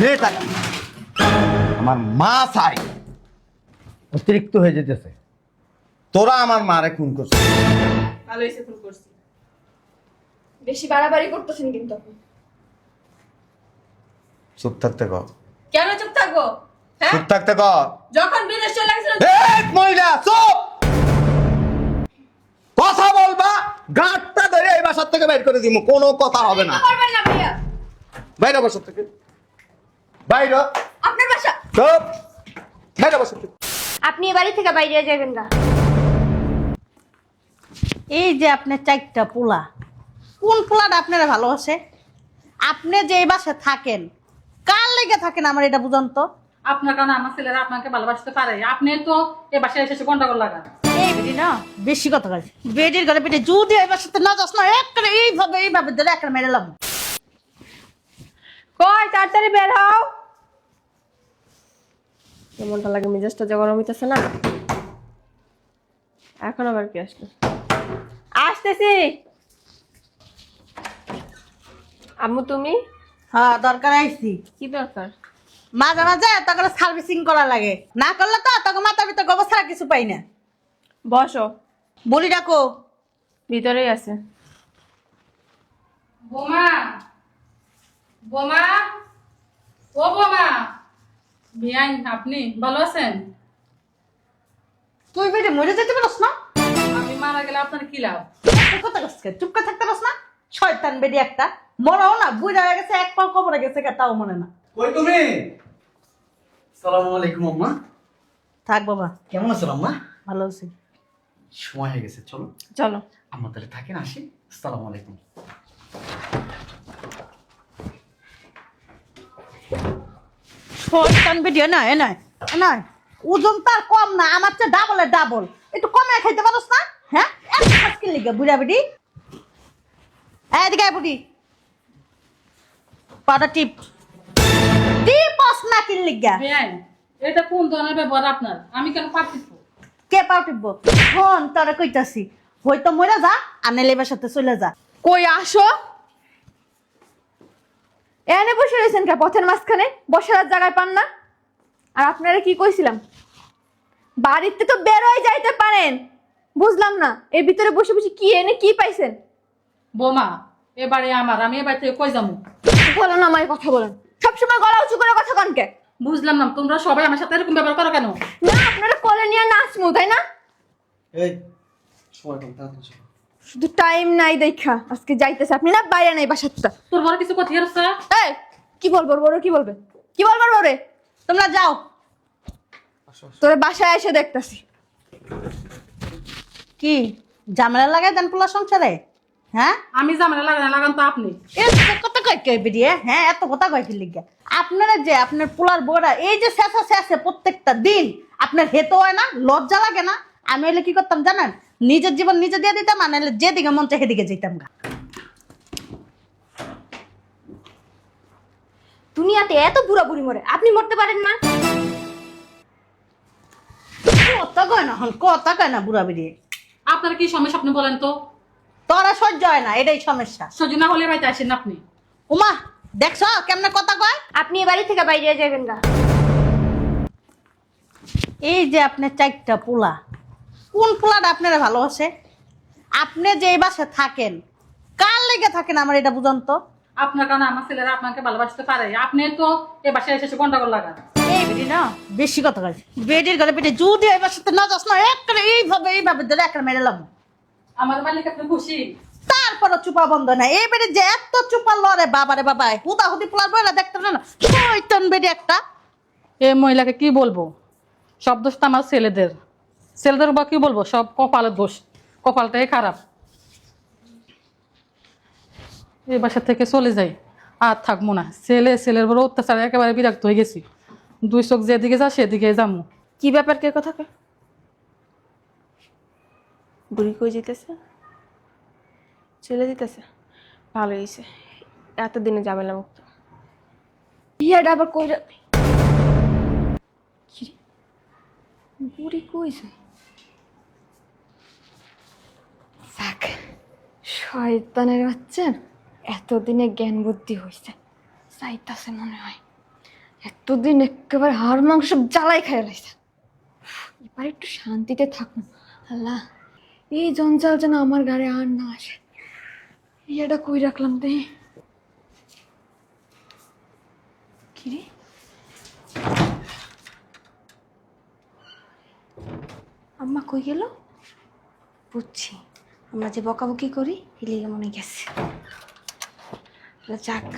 নে আমার মা চাই। অতিরিক্ত হয়ে যেতেছে। তোরা আমার মারে খুন করছিস। ভালো হয়েছে ফোন করছি। বেশি বাড়াবাড়ি করতেছেন কিন্তু চুপ থাকতে কর কেন চুপ থাকব? হ্যাঁ? চুপ থাকতে কর যখন বিদেশ চলে গেছিল। মহিলা চুপ! কথা বলবা গাঁটটা ধরে এই বাসার থেকে বের করে দিব কোনো কথা হবে না। বাইরে বাসার থেকে। বাইরে আপনার বাসা? চুপ বাইরে বাসার আপনি এ বাড়ি থেকে বাইরে যাবেন না। এই যে আপনার চারটা পোলা। কোন পোলাটা আপনারা ভালোবাসে? আপনি যে এই বাসায় থাকেন কার লেগে থাকেন আমার এটা বুঝান তো? আপনার কারণে আমার ছেলেরা আপনাকে ভালোবাসতে পারে। আপনি তো এ বাসায় এসে গন্ডগোল লাগান। এই বেটি না বেশি কথা কাজ বেটির ঘরে বেটে যদি এই বাসাতে না যাস না একটা এইভাবে এইভাবে ধরে একটা মেরেলাম কই তাড়াতাড়ি বের হও। কেমনটা লাগে মেজাজটা যে গরম হইতেছে না। এখন আবার কি আসলো? আসতেছি। আম্মু তুমি? হ্যাঁ দরকার আইছি। কি দরকার? মাঝে মাঝে তখন সার্ভিসিং করা লাগে। না করলে তো তখন মাথার ভিতর গোবর ছাড়া কিছু পাই না। বসো। বলি ডাকো। ভিতরেই আছে। বোমা। বোমা। ও বোমা। বিয়াই আপনি ভালো আছেন? তুই বেটে মরে যেতে পারস না? আমি মারা গেলে আপনার কি লাভ? কথা কসকে চুপ করে থাকতে পারস না? শয়তান বেডি একটা। মরাও না বুড়া হয়ে গেছে এক পাল কবরে গেছে তাও মনে না। কই তুমি? সালামু আলাইকুম আম্মা। থাক বাবা। কেমন আছো আম্মা? ভালো আছি। সময় হয়ে গেছে চলো। চলো। আম্মা তাহলে থাকেন আসি। আসসালামু আলাইকুম। শয়তান বেডি না এ নয় এ নয় ওজন তার কম না আমার চেয়ে ডাবলে ডাবল একটু কমে খাইতে পারস না? হ্যাঁ? এক আজকে লিগে বুড়া বেডি? এদিকে বুড়ি। পাটা টিপ। টিপস না কিন লিগা। এটা কোন ধরনের ব্যবহার আপনার? আমি কেন কে টিপব? ফোন তোরা কইতাছি হয়তো মরে যা আর নেলেবার সাথে চলে যা। কই আসো? এনে বসে রয়েছেন কে? পথের মাঝখানে? বসার আর জায়গায় পান না? আর আপনারা কি কইছিলাম? বাড়িতে তো বেরোয় যাইতে পারেন। বুঝলাম না। এর ভিতরে বসে বসে কি এনে কি পাইছেন? বোমা এবারে আমার আমি এবার থেকে কই যাব? বলো না আমার কথা বলেন। সবসময় গলা উঁচু করে কথা কনকে বুঝলাম না তোমরা সবাই আমার সাথে এরকম ব্যবহার করো কেন? না আপনারা কলে নিয়ে নাচমু তাই না? এই সময় কম তাড়াতাড়ি শুধু টাইম নাই দেখা। আজকে যাইতেছে আপনি না বাইরে নাই বাসাটা তোর বড় কিছু কথা এই কি বলব বড় কি বলবে? কি বলব বড়ে তোমরা যাও। তোর বাসায় এসে দেখতাছি। কি ঝামেলা লাগাই দেন পোলা সংসারে? হ্যাঁ? আমি জামানা লাগান লাগান তো আপনি। কথা কয় কে বেরিয়ে হ্যাঁ এত কথা কয় কি লিগা? আপনারা যে আপনার পোলার বউরা এই যে শেষা শেষে প্রত্যেকটা দিন আপনার হেতো হয় না লজ্জা লাগে না। আমি হলে কি করতাম জানেন? নিজের জীবন নিজে দিয়ে দিতাম আর নাহলে যেদিকে মন চাই সেদিকে যেতাম গা। দুনিয়াতে এত বুড়া বুড়ি মরে আপনি মরতে পারেন না। কথা কয় না হন কথা কয় না বুড়া বেরিয়ে আপনার কি সমস্যা আপনি বলেন তো? তোরা সহ্য হয় না এটাই সমস্যা। সহ্য না হলে বাড়িতে আসেন না আপনি। উমা দেখছ কেমনে কথা কয়? আপনি এ বাড়ি থেকে বাইরে যাবেন না এই যে আপনার চারটা পোলা কোন পোলাটা আপনারা ভালোবাসে? আপনি যে এই বাসায় থাকেন কার লেগে থাকেন আমার এটা বুঝান তো? আপনার কারণে আমার ছেলেরা আপনাকে ভালোবাসতে পারে। আপনি তো এ বাসায় এসে গন্ডগোল লাগান। এই বেটি না বেশি কথা কাজ বেটির ঘরে বেটে যদি এই বাসাতে না যাস না একটা এইভাবে এইভাবে ধরে একটা মেরেলাম আমার মালিক আপনি খুশি? তারপরও চুপা বন্ধ না এই বেটে যে এত চুপা লড়ে বাবারে বাবাই হুদা হুদি পোলার বইলা দেখতে না? শয়তান বেটি একটা। এ মহিলাকে কি বলব? সব দোষ আমার ছেলেদের। ছেলেদের বা কি বলব? সব কপালের দোষ। কপালটাই খারাপ। এই বাসা থেকে চলে যাই। আর থাকব না। ছেলে, ছেলের বড় অত্যাচারে একেবারে বিরক্ত হয়ে গেছি। দুই চোখ যেদিকে যা সেদিকে যাব। কি ব্যাপার কে কথা কে বুড়ি কই যেতেছে? চলে যেতেছে? ভালো হয়েছে। এতদিনে ঝামেলা মুক্ত। বিয়েটা আবার কই বুড়ি কইছে যাক শয়তানের বাচ্চা এতদিনে জ্ঞান বুদ্ধি হয়েছে চাইতাছে মনে হয়। এতদিন একেবারে হাড় মাংস জ্বালাই খাই লাইছে। এবার একটু শান্তিতে থাকুন, আল্লাহ। এই জঞ্জাল যেন আমার গাড়ি আর না আসে। এটা কই রাখলাম রে? কি রে? আম্মা কই গেল? বুঝছি। আমরা যে বকাবকি করি হিলিয়ে মনে গেছে। যাক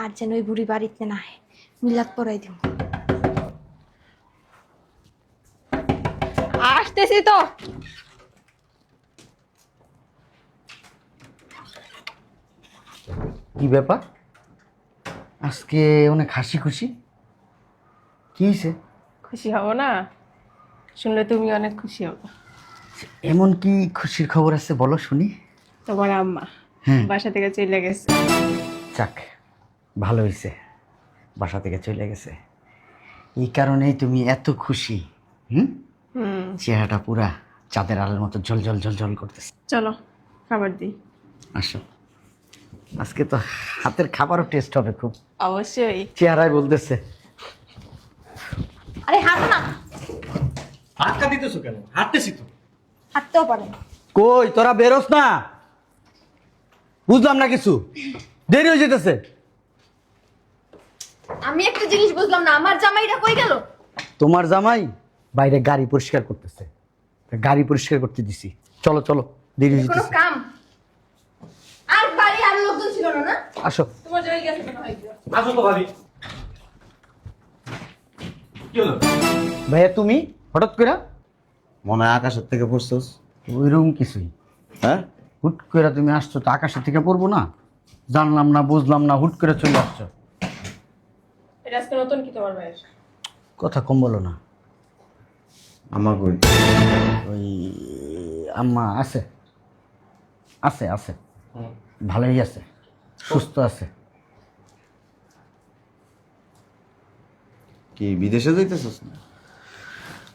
আর যেন ওই বুড়ি বাড়িতে না হয় মিলাদ পরাই দিব আসতেছি তো। কি ব্যাপার? আজকে অনেক হাসি খুশি কি হয়েছে খুশি হব না? শুনলে তুমি অনেক খুশি হবে। এমন কি খুশির খবর আছে বলো শুনি? তোমার আম্মা হ্যাঁ। বাসা থেকে চলে গেছে। যাক ভালো হয়েছে। বাসা থেকে চলে গেছে। এই কারণেই তুমি এত খুশি হুম? চেহারাটা পুরা চাঁদের আলোর মতো জল জল জল জল করতেছে। চলো খাবার দিই। আসো। আজকে তো হাতের খাবারও টেস্ট হবে খুব। অবশ্যই। চেহারায় বলতেছে। আরে হাত না। হাতটা দিতেছো কেন? হাঁটতেছি তো। হাঁটতেও পারে কই তোরা বেরোস না। বুঝলাম না কিছু। দেরি হয়ে যেতেছে। আমি একটা জিনিস বুঝলাম না আমার জামাইটা কই গেল? তোমার জামাই বাইরে গাড়ি পরিষ্কার করতেছে। গাড়ি পরিষ্কার করতে দিছি। চলো চলো দেরি হয়ে কোনো যেতেছে। কাম। আর বাড়ি আর লোকজন ছিল না না? আসো। তোমার জয় গেছে তো ভাবি। কি হলো? ভাইয়া তুমি হঠাৎ করে মনে হয় আকাশের থেকে পড়ছস। ওইরকম কিছুই। হ্যাঁ? হুট করে তুমি আসছো তো আকাশের থেকে পড়ব না? জানলাম না বুঝলাম না হুট করে চলে আসছো। এটা আজকে নতুন কি তোমার ভাইয়ের? কথা কম বলো না। আমার কই? ওই আম্মা আছে। আছে আছে। ভালোই আছে সুস্থ আছে। কি বিদেশে যাইতেছস না?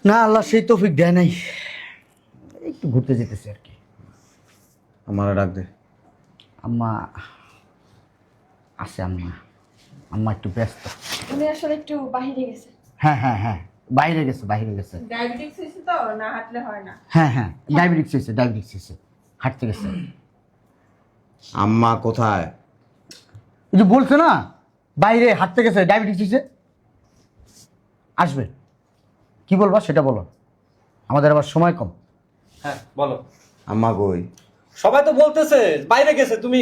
না আল্লাহ সেই তৌফিক দেয় নাই। একটু ঘুরতে যেতেছি আর কি। আমার ডাক দে। আম্মা আছে আম্মা। আম্মা একটু ব্যস্ত। উনি আসলে একটু বাহিরে গেছে। হ্যাঁ হ্যাঁ হ্যাঁ। বাইরে গেছে বাইরে গেছে। ডায়াবেটিক্স হয়েছে তো না হাঁটলে হয় না। হ্যাঁ হ্যাঁ ডায়াবেটিক্স হয়েছে ডায়াবেটিক্স হয়েছে। হাঁটতে গেছে। আম্মা কোথায়? এই যে বলছো না বাইরে হাঁটতে গেছে ডায়াবেটিক্স হয়েছে। আসবে। কি বলবা সেটা বলো। আমাদের আবার সময় কম। হ্যাঁ বলো। আম্মা কই? সবাই তো বলতেছে বাইরে গেছে তুমি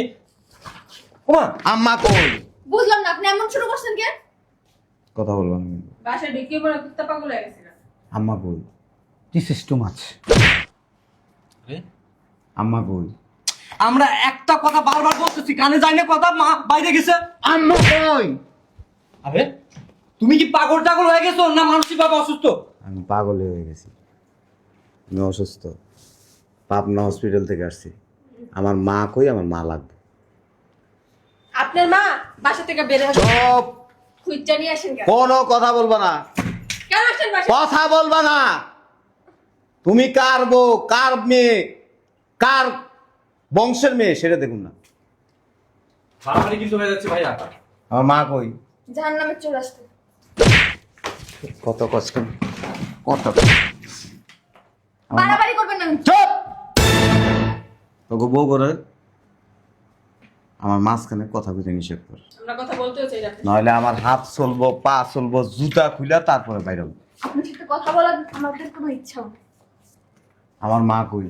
ওমা। আম্মা কই? বুঝলাম না আপনি এমন শুরু করছেন কেন? কথা বলব আমি। বাসায় ঢুকিয়ে পড়ে কুত্তা পাগল হয়ে গেছিল আম্মা কই? দিস ইস টু মাছ আম্মা কই? আমরা একটা কথা বারবার বলতেছি কানে যায় না কথা মা বাইরে গেছে। আম্মা কই? আরে? তুমি কি পাগল টাগল হয়ে গেছো না মানসিকভাবে অসুস্থ? আমি পাগল হয়ে গেছি। আমি অসুস্থ। পাবনা হসপিটাল থেকে আসছি। আমার মা কই? আমার মা লাগবে। আপনার মা বাসা থেকে বের হয়ে চুপ! খুঁজা নিয়ে আসেন কেন? কোনো কথা বলবা না। কেন আসেন বাসা কথা বলবা না। তুমি কার বউ? কার মেয়ে? কার বংশের মেয়ে? সেটা দেখুন না। বাড়াবাড়ি কিন্তু হয়ে যাচ্ছে ভাইয়া। আমার মা কই? জাহান নামে চলে আসতে। কত কষ্ট। কত বাড়াবাড়ি করবেন না। চুপ! তোকে বউ করে আমার মাঝখানে কথা কইতে নিষেধ কর। আমরা কথা বলতেও চাই না নইলে আমার হাত চলবো পা চলবো জুতা খুলে তারপরে বাইরে হব। আপনার সাথে কথা বলার আমাদের কোনো ইচ্ছাও আমার মা কই?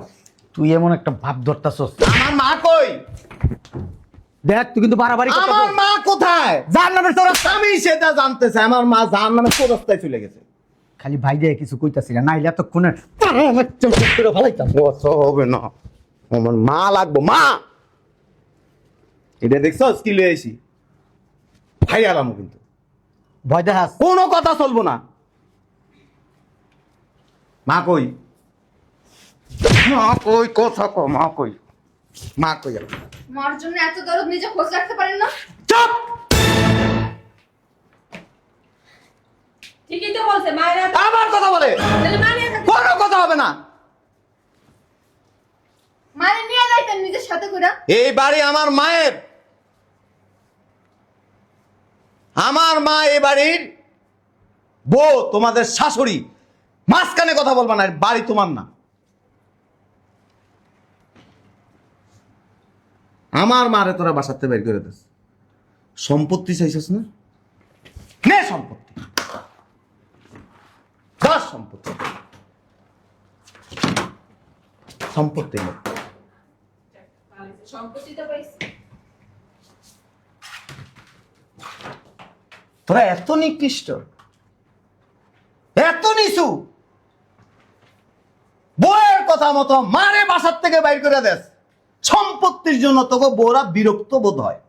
তুই এমন একটা ভাব ধরতাছস। আমার মা কই? দেখ তুই কিন্তু বাড়াবাড়ি আমার মা কোথায়? জান নামের তোরা আমি সেটা জানতে চাই আমার মা জাহান নামে চৌরাস্তায় চলে গেছে। খালি ভাই দিয়ে কিছু কইতাছি না নাইলে এতক্ষণে আমার চোখ করে ভালাইতাম হবে না। আমার মা লাগবো মা! এটা দেখছ কি লয়ে আইছি? ভাই আলাম কিন্তু। ভয় দেখাস। কোনো কথা চলবো না। মা কই? মা কই কথা কো মা কই। মা কই আমার? মার জন্য এত দরদ নিজে খোঁজ রাখতে পারেন না? চুপ! ঠিকই তো বলছে মায়েরা আবার কথা বলে। তাহলে কোনো কথা হবে না। নিয়ে যাইতেন নিজের সাথে করে। এই বাড়ি আমার মায়ের। আমার মা এই বাড়ির বউ তোমাদের শাশুড়ি। মাঝখানে কথা বলবা না বাড়ি তোমার না। আমার মারে তোরা বাসাতে বের করে দিস। সম্পত্তি চাইছিস না? নে সম্পত্তি। দশ সম্পত্তি। সম্পত্তি নে। সম্পত্তি তো পাইছি। তোরা এত নিকৃষ্ট। এত নিচু। বউয়ের কথা মতো মারে বাসার থেকে বাইর করে দেস। সম্পত্তির জন্য তোকে বউরা বিরক্ত বোধ হয়।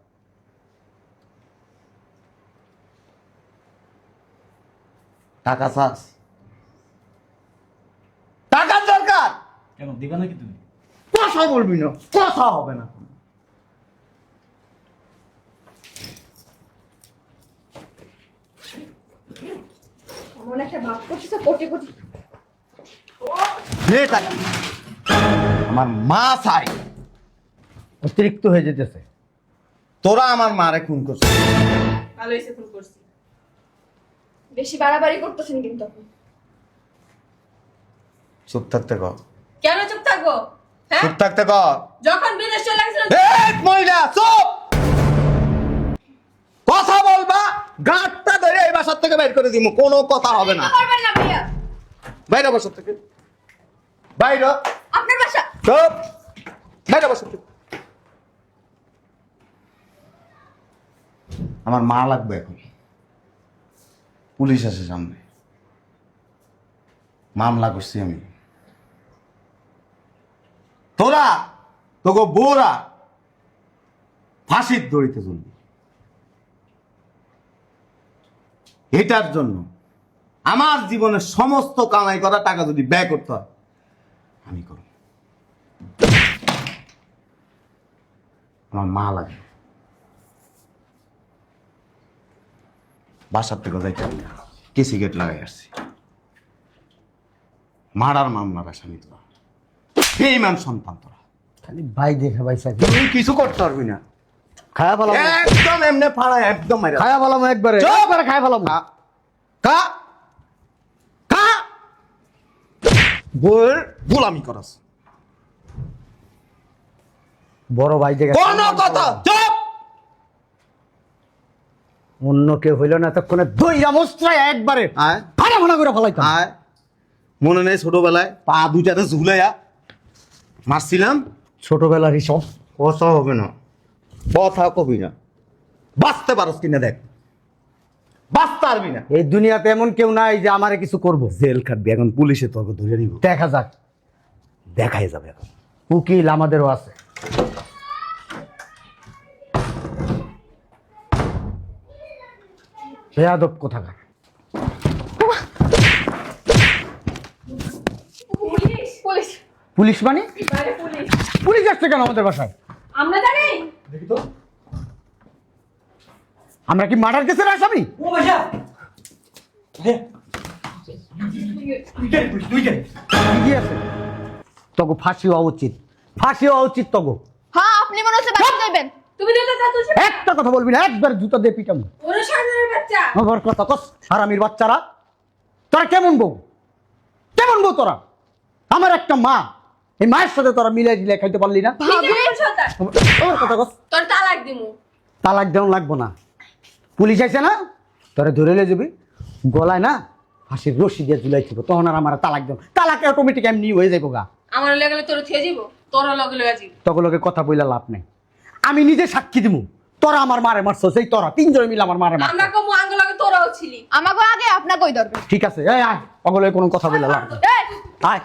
টাকা চাস? টাকার দরকার? কেন দিবা নাকি তুমি? কথা বলবি না কথা হবে না। আমার মা চাই। অতিরিক্ত হয়ে যেতেছে। তোরা আমার মারে খুন করছিস। ভালো হয়েছে ফোন করছি। বেশি বাড়াবাড়ি করতেছেন কিন্তু আপনি। চুপ থাকতে কর কেন চুপ থাকব? হ্যাঁ? চুপ থাকতে কর যখন বিদেশ চলে গেছিল এই মহিলা চুপ! কথা বলবা গাঁটটা ধরে এই বাসার থেকে বের করে দিব কোনো কথা হবে না। করবেন না ভাইয়া। বাইরে বাসার থেকে। বাইরে। আপনার বাসা। চুপ! বাইরে বাসার থেকে। আমার মা লাগবে এখন। পুলিশ আছে সামনে। মামলা করছি আমি। তোরা তোকে বউরা, ফাঁসির দড়িতে চলবি এটার জন্য আমার জীবনের সমস্ত কামাই করা টাকা যদি ব্যয় করতে হয়, আমি করব। আমার মা লাগে বাসার থেকে যাইতে আমি কেসি গেট লাগাই আসছি? মারার মামলার আসামি তোরা বেইমান সন্তান তোরা। খালি ভাই দেখে ভাই সাকি তুই কিছু করতে পারবি না। খায়া ফেলাম একদম এমনি ফাড়া একদম খায়া ফেলাম একবারে। খায়া ফেলাম কা কা কা বউয়ের গোলামি করস। বড় ভাই দেখে কোন কথা অন্য কেউ হইল না এতক্ষণে দইরা মস্ত্রায় একবারে আয়। ফানা ফানা করে ফেলাইতাম। আয়। মনে নেই ছোটবেলায় পা দুটাতে ঝুলাইয়া মারছিলাম? ছোটবেলার হিসাব। কথা হবে না। কথা কবি না। বাঁচতে পারস কিনা দেখ। বাঁচতে পারবি না। এই দুনিয়াতে এমন কেউ নাই যে আমারে কিছু করব। জেল খাটবি এখন পুলিশে তোকে ধরে নিব। দেখা যাক। দেখাই যাবে এখন। উকিল আমাদেরও আছে। বেয়াদব কোথাকার? Police police. পুলিশ মানে? পুলিশ। পুলিশ আসছে কেন আমাদের বাসায়? আমরা জানি। দেখি তো। আমরা কি মার্ডার কেসের আসামি? ও কেন কি আছে। তগো ফাঁসি হওয়া উচিত। ফাঁসি হওয়া উচিত তগো। হ্যাঁ আপনি মনে হচ্ছে বাড়ি যাবেন তুমি একটা কথা বলবি না একবার জুতা দিয়ে পিটামু বাচ্চা? আমার কথা কস হারামির বাচ্চারা। তোরা কেমন বউ? কেমন বউ তোরা? আমার একটা মা এই মায়ের সাথে তোরা মিলাই দিলে খাইতে পারলি না? আমার কথা কস। তোর তালাক দিমু। তালাক দেওয়া লাগবো না। পুলিশ আইছে না? তোরা ধরে লে যাবি। গলায় না ফাঁসির রশি দিয়ে ঝুলাই দিব। তখন আর আমার তালাক দেব তালাক অটোমেটিক এমনি হয়ে যাব গা। আমার লাগলে তোর থিয়ে যাব তোর লগে লগে যাবি তখন লোকে কথা বইলা লাভ নেই। আমি নিজে সাক্ষী দিব তোরা আমার মারে মারছো সেই তোরা তিনজনে মিলে আমার মারে মারছো। আমরা কো আঙ্গ লগে তোরাও ছিলি। আমাকে আগে কই দরকার ঠিক আছে এই আয় অগলে কোনো কথা বলে লাভ আয়।